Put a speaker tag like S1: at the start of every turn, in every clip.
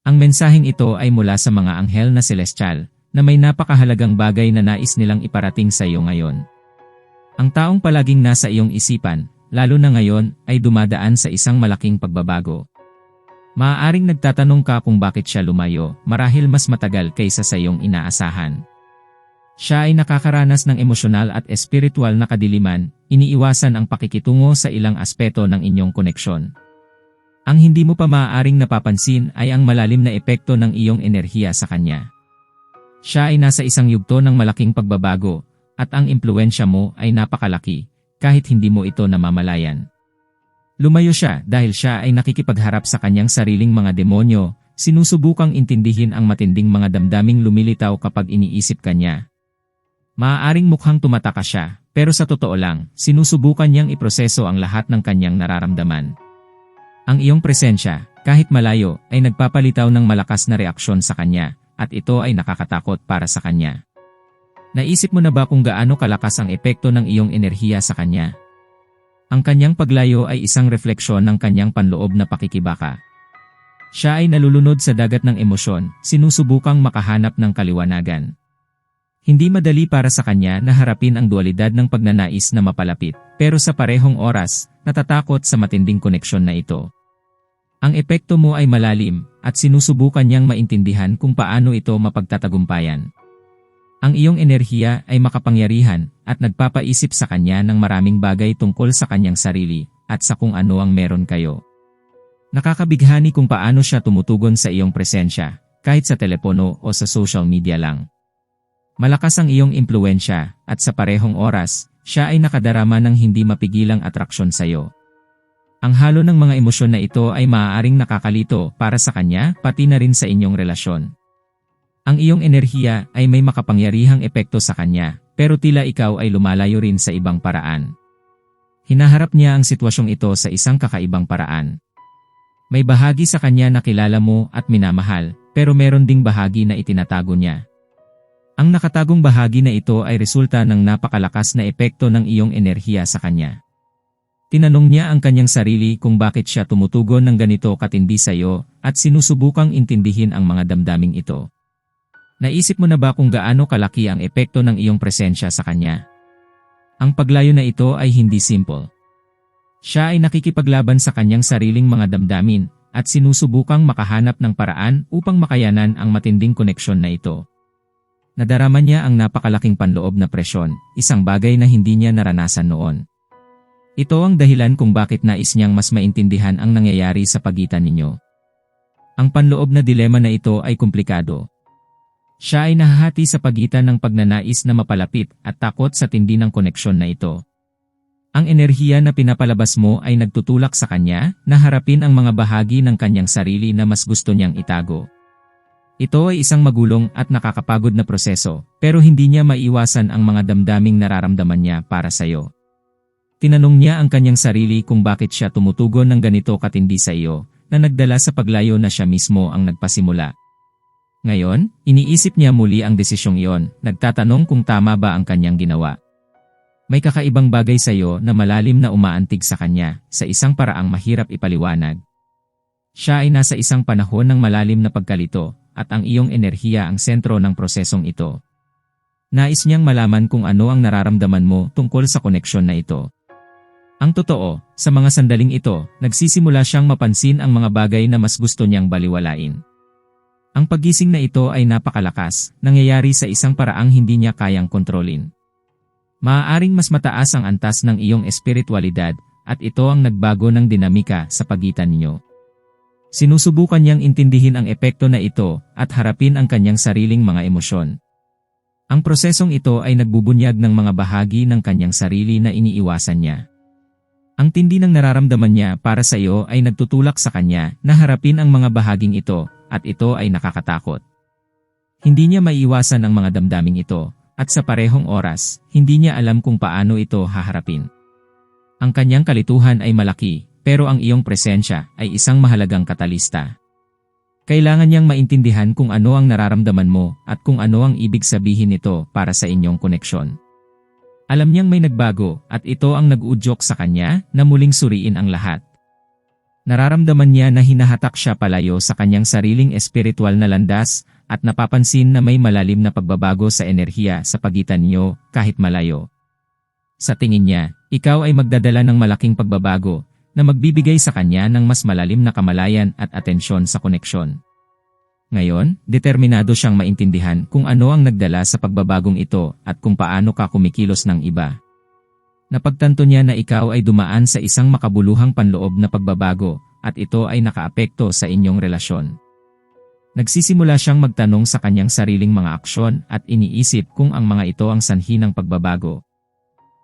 S1: Ang mensaheng ito ay mula sa mga anghel na celestial, na may napakahalagang bagay na nais nilang iparating sa iyo ngayon. Ang taong palaging nasa iyong isipan, lalo na ngayon, ay dumadaan sa isang malaking pagbabago. Maaaring nagtatanong ka kung bakit siya lumayo, marahil mas matagal kaysa sa iyong inaasahan. Siya ay nakakaranas ng emosyonal at espiritual na kadiliman, iniiwasan ang pakikitungo sa ilang aspeto ng inyong koneksyon. Ang hindi mo pa maaaring napapansin ay ang malalim na epekto ng iyong enerhiya sa kanya. Siya ay nasa isang yugto ng malaking pagbabago, at ang impluensya mo ay napakalaki, kahit hindi mo ito namamalayan. Lumayo siya dahil siya ay nakikipagharap sa kanyang sariling mga demonyo, sinusubukang intindihin ang matinding mga damdaming lumilitaw kapag iniisip kanya. Maaaring mukhang tumataka siya, pero sa totoo lang, sinusubukan niyang iproseso ang lahat ng kanyang nararamdaman. Ang iyong presensya, kahit malayo, ay nagpapalitaw ng malakas na reaksyon sa kanya, at ito ay nakakatakot para sa kanya. Naisip mo na ba kung gaano kalakas ang epekto ng iyong enerhiya sa kanya? Ang kanyang paglayo ay isang refleksyon ng kanyang panloob na pakikibaka. Siya ay nalulunod sa dagat ng emosyon, sinusubukang makahanap ng kaliwanagan. Hindi madali para sa kanya na harapin ang dualidad ng pagnanais na mapalapit, pero sa parehong oras, natatakot sa matinding koneksyon na ito. Ang epekto mo ay malalim, at sinusubukan niyang maintindihan kung paano ito mapagtatagumpayan. Ang iyong enerhiya ay makapangyarihan at nagpapaisip sa kanya ng maraming bagay tungkol sa kanyang sarili at sa kung ano ang meron kayo. Nakakabighani kung paano siya tumutugon sa iyong presensya, kahit sa telepono o sa social media lang. Malakas ang iyong impluensya at sa parehong oras, siya ay nakadarama ng hindi mapigilang atraksyon sa iyo. Ang halo ng mga emosyon na ito ay maaaring nakakalito para sa kanya pati na rin sa inyong relasyon. Ang iyong enerhiya ay may makapangyarihang epekto sa kanya, pero tila ikaw ay lumalayo rin sa ibang paraan. Hinaharap niya ang sitwasyong ito sa isang kakaibang paraan. May bahagi sa kanya na kilala mo at minamahal, pero meron ding bahagi na itinatago niya. Ang nakatagong bahagi na ito ay resulta ng napakalakas na epekto ng iyong enerhiya sa kanya. Tinanong niya ang kanyang sarili kung bakit siya tumutugon ng ganito katindi sa iyo at sinusubukang intindihin ang mga damdaming ito. Naisip mo na ba kung gaano kalaki ang epekto ng iyong presensya sa kanya? Ang paglayo na ito ay hindi simple. Siya ay nakikipaglaban sa kanyang sariling mga damdamin at sinusubukang makahanap ng paraan upang makayanan ang matinding koneksyon na ito. Nadarama niya ang napakalaking panloob na presyon, isang bagay na hindi niya naranasan noon. Ito ang dahilan kung bakit nais niyang mas maintindihan ang nangyayari sa pagitan ninyo. Ang panloob na dilema na ito ay komplikado. Siya ay nahahati sa pagitan ng pagnanais na mapalapit at takot sa tindi ng koneksyon na ito. Ang enerhiya na pinapalabas mo ay nagtutulak sa kanya na harapin ang mga bahagi ng kanyang sarili na mas gusto niyang itago. Ito ay isang magulong at nakakapagod na proseso, pero hindi niya maiwasan ang mga damdaming nararamdaman niya para sa iyo. Tinanong niya ang kanyang sarili kung bakit siya tumutugon ng ganito katindi sa iyo, na nagdala sa paglayo na siya mismo ang nagpasimula. Ngayon, iniisip niya muli ang desisyong iyon, nagtatanong kung tama ba ang kanyang ginawa. May kakaibang bagay sa iyo na malalim na umaantig sa kanya, sa isang paraang mahirap ipaliwanag. Siya ay nasa isang panahon ng malalim na pagkalito, at ang iyong enerhiya ang sentro ng prosesong ito. Nais niyang malaman kung ano ang nararamdaman mo tungkol sa koneksyon na ito. Ang totoo, sa mga sandaling ito, nagsisimula siyang mapansin ang mga bagay na mas gusto niyang baliwalain. Ang pagising na ito ay napakalakas, nangyayari sa isang paraang hindi niya kayang kontrolin. Maaaring mas mataas ang antas ng iyong espiritualidad, at ito ang nagbago ng dinamika sa pagitan niyo. Sinusubukan niyang intindihin ang epekto na ito at harapin ang kanyang sariling mga emosyon. Ang prosesong ito ay nagbubunyag ng mga bahagi ng kanyang sarili na iniiwasan niya. Ang tindi ng nararamdaman niya para sa iyo ay nagtutulak sa kanya na harapin ang mga bahaging ito at ito ay nakakatakot. Hindi niya maiiwasan ang mga damdaming ito at sa parehong oras, hindi niya alam kung paano ito haharapin. Ang kanyang kalituhan ay malaki, pero ang iyong presensya ay isang mahalagang katalista. Kailangan niyang maintindihan kung ano ang nararamdaman mo at kung ano ang ibig sabihin nito para sa inyong koneksyon. Alam niyang may nagbago at ito ang nag-udyok sa kanya na muling suriin ang lahat. Nararamdaman niya na hinahatak siya palayo sa kanyang sariling espiritual na landas at napapansin na may malalim na pagbabago sa enerhiya sa pagitan niyo kahit malayo. Sa tingin niya, ikaw ay magdadala ng malaking pagbabago na magbibigay sa kanya ng mas malalim na kamalayan at atensyon sa koneksyon. Ngayon, determinado siyang maintindihan kung ano ang nagdala sa pagbabagong ito at kung paano ka kumikilos ng iba. Napagtanto niya na ikaw ay dumaan sa isang makabuluhang panloob na pagbabago at ito ay nakaapekto sa inyong relasyon. Nagsisimula siyang magtanong sa kanyang sariling mga aksyon at iniisip kung ang mga ito ang sanhi ng pagbabago.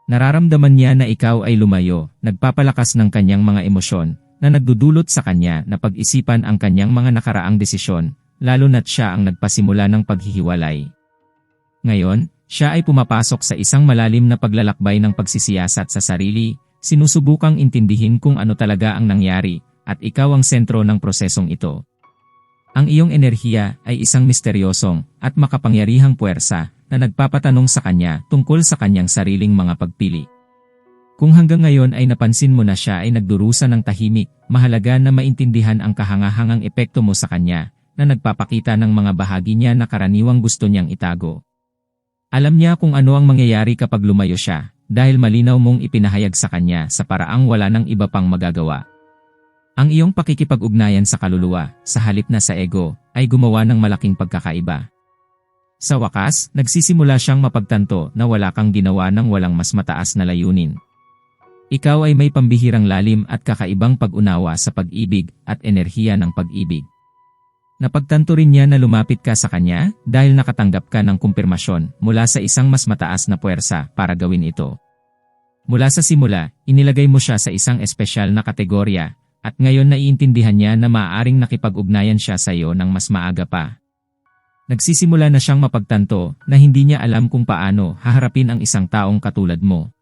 S1: Nararamdaman niya na ikaw ay lumayo, nagpapalakas ng kanyang mga emosyon, na nagdudulot sa kanya na pag-isipan ang kanyang mga nakaraang desisyon, lalo na't siya ang nagpasimula ng paghihiwalay. Ngayon, siya ay pumapasok sa isang malalim na paglalakbay ng pagsisiyasat sa sarili, sinusubukang intindihin kung ano talaga ang nangyari, at ikaw ang sentro ng prosesong ito. Ang iyong enerhiya ay isang misteryosong at makapangyarihang puwersa na nagpapatanong sa kanya tungkol sa kanyang sariling mga pagpili. Kung hanggang ngayon ay napansin mo na siya ay nagdurusa ng tahimik, mahalaga na maintindihan ang kahangahangang epekto mo sa kanya na nagpapakita ng mga bahagi niya na karaniwang gusto niyang itago. Alam niya kung ano ang mangyayari kapag lumayo siya, dahil malinaw mong ipinahayag sa kanya sa paraang wala ng iba pang magagawa. Ang iyong pakikipag-ugnayan sa kaluluwa, sa halip na sa ego, ay gumawa ng malaking pagkakaiba. Sa wakas, nagsisimula siyang mapagtanto na wala kang ginawa ng walang mas mataas na layunin. Ikaw ay may pambihirang lalim at kakaibang pag-unawa sa pag-ibig at enerhiya ng pag-ibig. Napagtanto rin niya na lumapit ka sa kanya dahil nakatanggap ka ng kumpirmasyon mula sa isang mas mataas na puwersa para gawin ito. Mula sa simula, inilagay mo siya sa isang espesyal na kategorya at ngayon naiintindihan niya na maaaring nakipag-ugnayan siya sa iyo ng mas maaga pa. Nagsisimula na siyang mapagtanto na hindi niya alam kung paano haharapin ang isang taong katulad mo.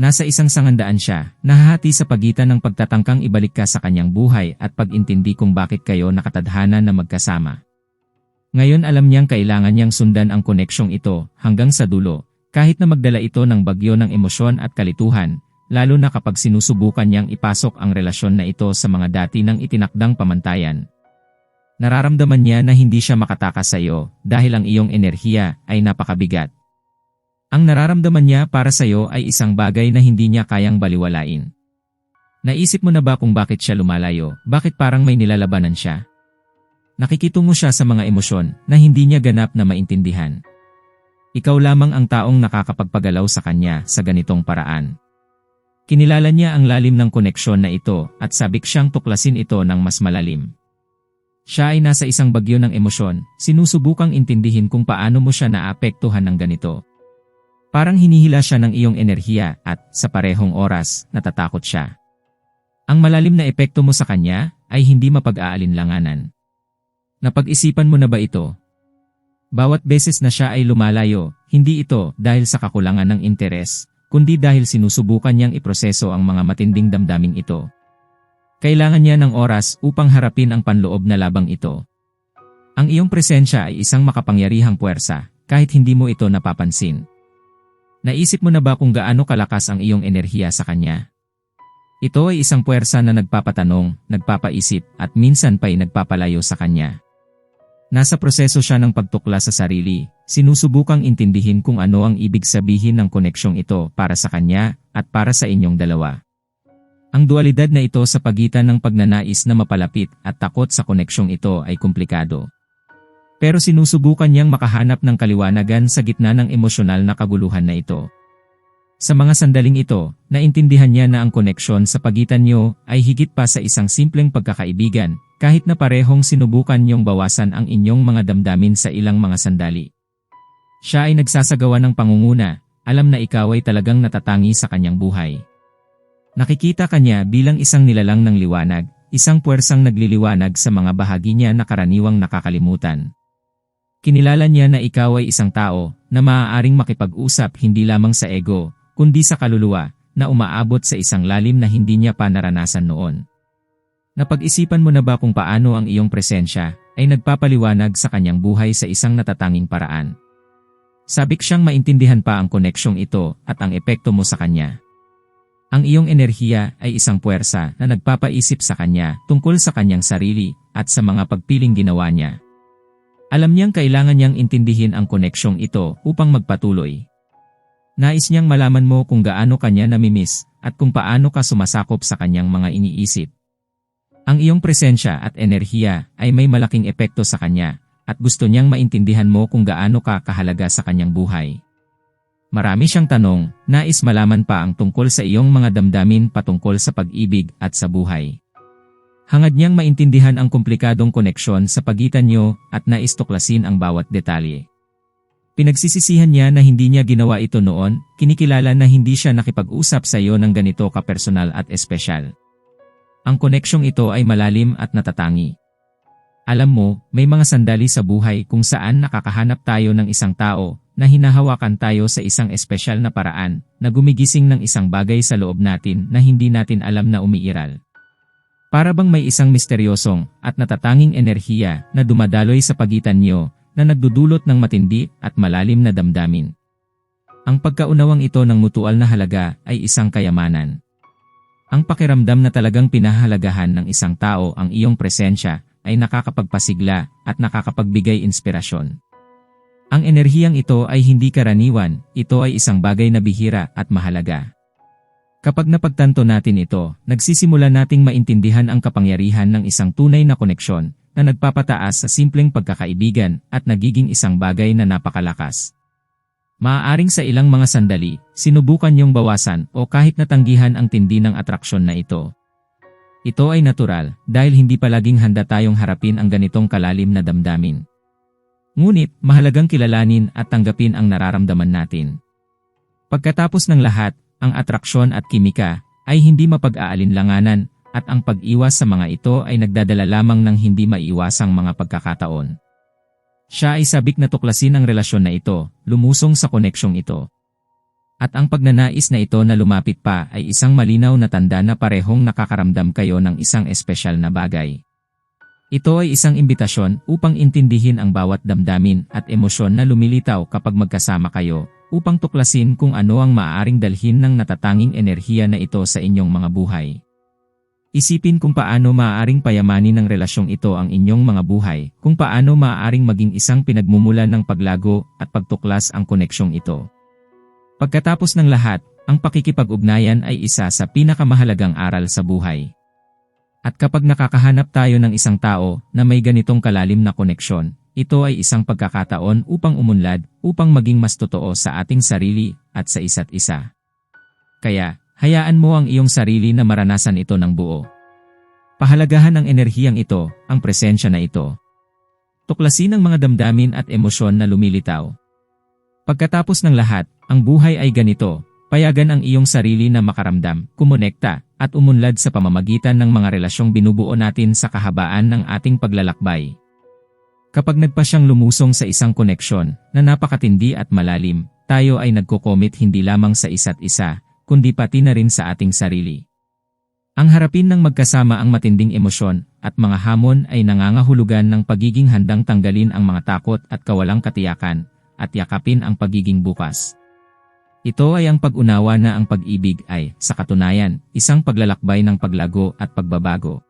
S1: Nasa isang sangandaan siya, nahahati sa pagitan ng pagtatangkang ibalik ka sa kanyang buhay at pag-intindi kung bakit kayo nakatadhana na magkasama. Ngayon alam niyang kailangan niyang sundan ang koneksyong ito hanggang sa dulo, kahit na magdala ito ng bagyo ng emosyon at kalituhan, lalo na kapag sinusubukan niyang ipasok ang relasyon na ito sa mga dati ng itinakdang pamantayan. Nararamdaman niya na hindi siya makatakas sa iyo dahil ang iyong enerhiya ay napakabigat. Ang nararamdaman niya para sa iyo ay isang bagay na hindi niya kayang baliwalain. Naisip mo na ba kung bakit siya lumalayo, bakit parang may nilalabanan siya? Nakikitungo siya sa mga emosyon na hindi niya ganap na maintindihan. Ikaw lamang ang taong nakakapagpagalaw sa kanya sa ganitong paraan. Kinilala niya ang lalim ng koneksyon na ito at sabik siyang tuklasin ito ng mas malalim. Siya ay nasa isang bagyo ng emosyon, sinusubukang intindihin kung paano mo siya naapektuhan ng ganito. Parang hinihila siya ng iyong enerhiya at, sa parehong oras, natatakot siya. Ang malalim na epekto mo sa kanya ay hindi mapag-aalinlanganan. Napag-isipan mo na ba ito? Bawat beses na siya ay lumalayo, hindi ito dahil sa kakulangan ng interes, kundi dahil sinusubukan niyang iproseso ang mga matinding damdaming ito. Kailangan niya ng oras upang harapin ang panloob na labang ito. Ang iyong presensya ay isang makapangyarihang puwersa, kahit hindi mo ito napapansin. Naisip mo na ba kung gaano kalakas ang iyong enerhiya sa kanya? Ito ay isang puwersa na nagpapatanong, nagpapaisip at minsan pa'y nagpapalayo sa kanya. Nasa proseso siya ng pagtukla sa sarili, sinusubukang intindihin kung ano ang ibig sabihin ng koneksyong ito para sa kanya at para sa inyong dalawa. Ang dualidad na ito sa pagitan ng pagnanais na mapalapit at takot sa koneksyong ito ay komplikado. Pero sinusubukan niyang makahanap ng kaliwanagan sa gitna ng emosyonal na kaguluhan na ito. Sa mga sandaling ito, naintindihan niya na ang koneksyon sa pagitan niyo ay higit pa sa isang simpleng pagkakaibigan, kahit na parehong sinubukan niyong bawasan ang inyong mga damdamin sa ilang mga sandali. Siya ay nagsasagawa ng pangunguna, alam na ikaw ay talagang natatangi sa kanyang buhay. Nakikita kanya bilang isang nilalang ng liwanag, isang puwersang nagliliwanag sa mga bahagi niya na karaniwang nakakalimutan. Kinilala niya na ikaw ay isang tao na maaaring makipag-usap hindi lamang sa ego, kundi sa kaluluwa, na umaabot sa isang lalim na hindi niya pa naranasan noon. Napag-isipan mo na ba kung paano ang iyong presensya ay nagpapaliwanag sa kanyang buhay sa isang natatanging paraan? Sabik siyang maintindihan pa ang koneksyong ito at ang epekto mo sa kanya. Ang iyong enerhiya ay isang puwersa na nagpapaisip sa kanya tungkol sa kanyang sarili at sa mga pagpiling ginawa niya. Alam niyang kailangan niyang intindihin ang koneksyong ito upang magpatuloy. Nais niyang malaman mo kung gaano kanya namimiss at kung paano ka sumasakop sa kanyang mga iniisip. Ang iyong presensya at enerhiya ay may malaking epekto sa kanya at gusto niyang maintindihan mo kung gaano ka kahalaga sa kanyang buhay. Marami siyang tanong, nais malaman pa ang tungkol sa iyong mga damdamin patungkol sa pag-ibig at sa buhay. Hangad niyang maintindihan ang komplikadong koneksyon sa pagitan niyo at nais tuklasin ang bawat detalye. Pinagsisisihan niya na hindi niya ginawa ito noon, kinikilala na hindi siya nakipag-usap sa iyo ng ganito kapersonal at espesyal. Ang koneksyong ito ay malalim at natatangi. Alam mo, may mga sandali sa buhay kung saan nakakahanap tayo ng isang tao na hinahawakan tayo sa isang espesyal na paraan na gumigising ng isang bagay sa loob natin na hindi natin alam na umiiral. Para bang may isang misteryosong at natatanging enerhiya na dumadaloy sa pagitan niyo na nagdudulot ng matindi at malalim na damdamin. Ang pagkaunawang ito ng mutual na halaga ay isang kayamanan. Ang pakiramdam na talagang pinahalagahan ng isang tao ang iyong presensya ay nakakapagpasigla at nakakapagbigay inspirasyon. Ang enerhiyang ito ay hindi karaniwan, ito ay isang bagay na bihira at mahalaga. Kapag napagtanto natin ito, nagsisimula nating maintindihan ang kapangyarihan ng isang tunay na koneksyon na nagpapataas sa simpleng pagkakaibigan at nagiging isang bagay na napakalakas. Maaaring sa ilang mga sandali, sinubukan niyong bawasan o kahit natanggihan ang tindi ng atraksyon na ito. Ito ay natural dahil hindi palaging handa tayong harapin ang ganitong kalalim na damdamin. Ngunit, mahalagang kilalanin at tanggapin ang nararamdaman natin. Pagkatapos ng lahat, ang atraksyon at kimika ay hindi mapag-aalinlanganan at ang pag-iwas sa mga ito ay nagdadala lamang ng hindi maiiwasang mga pagkakataon. Siya ay sabik na tuklasin ang relasyon na ito, lumusong sa koneksyong ito. At ang pagnanais na ito na lumapit pa ay isang malinaw na tanda na parehong nakakaramdam kayo ng isang espesyal na bagay. Ito ay isang imbitasyon upang intindihin ang bawat damdamin at emosyon na lumilitaw kapag magkasama kayo, upang tuklasin kung ano ang maaaring dalhin ng natatanging enerhiya na ito sa inyong mga buhay. Isipin kung paano maaaring payamanin ng relasyong ito ang inyong mga buhay, kung paano maaaring maging isang pinagmumulan ng paglago at pagtuklas ang koneksyong ito. Pagkatapos ng lahat, ang pakikipag-ugnayan ay isa sa pinakamahalagang aral sa buhay. At kapag nakakahanap tayo ng isang tao na may ganitong kalalim na koneksyon, ito ay isang pagkakataon upang umunlad, upang maging mas totoo sa ating sarili at sa isa't isa. Kaya, hayaan mo ang iyong sarili na maranasan ito ng buo. Pahalagahan ang enerhiyang ito, ang presensya na ito. Tuklasin ang mga damdamin at emosyon na lumilitaw. Pagkatapos ng lahat, ang buhay ay ganito, payagan ang iyong sarili na makaramdam, kumonekta, at umunlad sa pamamagitan ng mga relasyong binubuo natin sa kahabaan ng ating paglalakbay. Kapag nagpa siyang lumusong sa isang koneksyon na napakatindi at malalim, tayo ay nagko-commit hindi lamang sa isa't isa, kundi pati na rin sa ating sarili. Ang harapin ng magkasama ang matinding emosyon at mga hamon ay nangangahulugan ng pagiging handang tanggalin ang mga takot at kawalang katiyakan at yakapin ang pagiging bukas. Ito ay ang pag-unawa na ang pag-ibig ay, sa katunayan, isang paglalakbay ng paglago at pagbabago.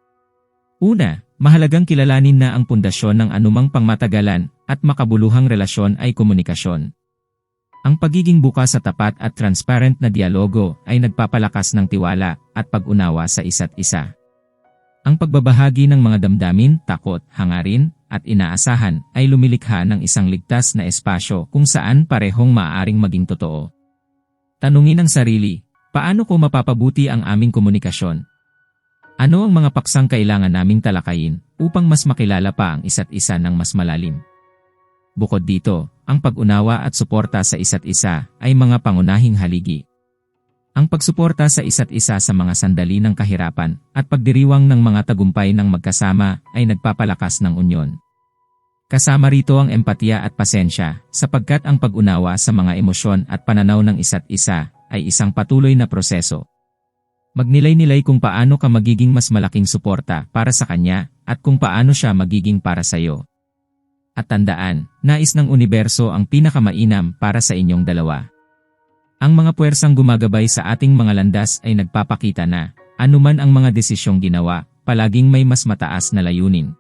S1: Una, mahalagang kilalanin na ang pundasyon ng anumang pangmatagalan at makabuluhang relasyon ay komunikasyon. Ang pagiging bukas sa tapat at transparent na dialogo ay nagpapalakas ng tiwala at pag-unawa sa isa't isa. Ang pagbabahagi ng mga damdamin, takot, hangarin, at inaasahan ay lumilikha ng isang ligtas na espasyo kung saan parehong maaaring maging totoo. Tanungin ang sarili, paano ko mapapabuti ang aming komunikasyon? Ano ang mga paksang kailangan naming talakayin upang mas makilala pa ang isa't isa ng mas malalim? Bukod dito, ang pag-unawa at suporta sa isa't isa ay mga pangunahing haligi. Ang pagsuporta sa isa't isa sa mga sandali ng kahirapan at pagdiriwang ng mga tagumpay ng magkasama ay nagpapalakas ng unyon. Kasama rito ang empatiya at pasensya, sapagkat ang pag-unawa sa mga emosyon at pananaw ng isa't isa ay isang patuloy na proseso. Magnilay-nilay kung paano ka magiging mas malaking suporta para sa kanya at kung paano siya magiging para sa iyo. At tandaan, nais ng universo ang pinakamainam para sa inyong dalawa. Ang mga puwersang gumagabay sa ating mga landas ay nagpapakita na, anuman ang mga desisyong ginawa, palaging may mas mataas na layunin.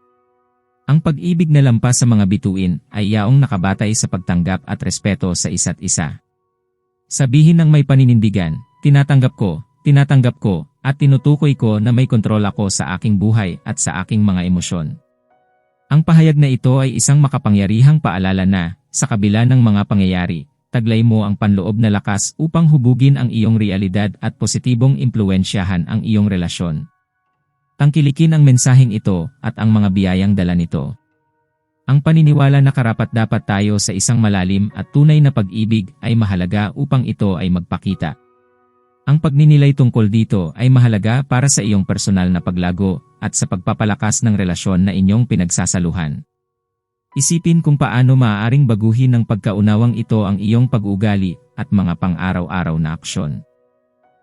S1: Ang pag-ibig na lampas sa mga bituin ay yaong nakabatay sa pagtanggap at respeto sa isa't isa. Sabihin ng may paninindigan, tinatanggap ko, tinatanggap ko, at tinutukoy ko na may kontrol ako sa aking buhay at sa aking mga emosyon. Ang pahayag na ito ay isang makapangyarihang paalala na, sa kabila ng mga pangyayari, taglay mo ang panloob na lakas upang hubugin ang iyong realidad at positibong impluensyahan ang iyong relasyon. Tangkilikin ang mensaheng ito at ang mga biyayang dala nito. Ang paniniwala na karapat-dapat tayo sa isang malalim at tunay na pag-ibig ay mahalaga upang ito ay magpakita. Ang pagninilay tungkol dito ay mahalaga para sa iyong personal na paglago at sa pagpapalakas ng relasyon na inyong pinagsasaluhan. Isipin kung paano maaaring baguhin ng pagkaunawang ito ang iyong pag-ugali at mga pang-araw-araw na aksyon.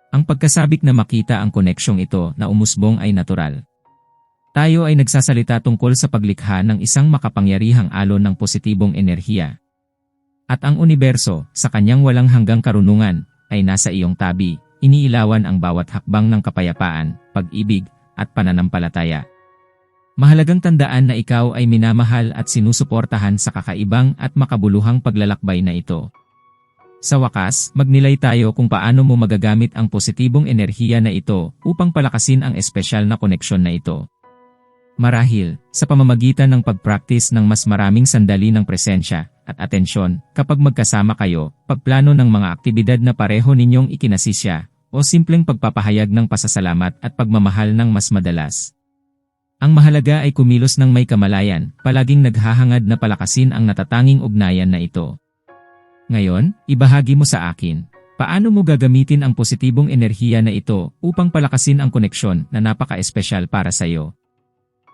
S1: Ang pagkasabik na makita ang koneksyong ito na umusbong ay natural. Tayo ay nagsasalita tungkol sa paglikha ng isang makapangyarihang alon ng positibong enerhiya. At ang universo, sa kanyang walang hanggang karunungan, ay nasa iyong tabi, iniilawan ang bawat hakbang ng kapayapaan, pag-ibig, at pananampalataya. Mahalagang tandaan na ikaw ay minamahal at sinusuportahan sa kakaibang at makabuluhang paglalakbay na ito. Sa wakas, magnilay tayo kung paano mo magagamit ang positibong enerhiya na ito upang palakasin ang espesyal na koneksyon na ito. Marahil, sa pamamagitan ng pag-practice ng mas maraming sandali ng presensya at atensyon kapag magkasama kayo, pagplano ng mga aktibidad na pareho ninyong ikinasisya, o simpleng pagpapahayag ng pasasalamat at pagmamahal ng mas madalas. Ang mahalaga ay kumilos ng may kamalayan, palaging naghahangad na palakasin ang natatanging ugnayan na ito. Ngayon, ibahagi mo sa akin, paano mo gagamitin ang positibong enerhiya na ito upang palakasin ang koneksyon na napaka-espesyal para sa iyo?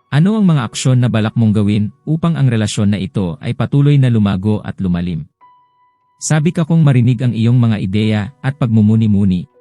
S1: Ano ang mga aksyon na balak mong gawin upang ang relasyon na ito ay patuloy na lumago at lumalim? Sabi ka kong marinig ang iyong mga ideya at pagmumuni-muni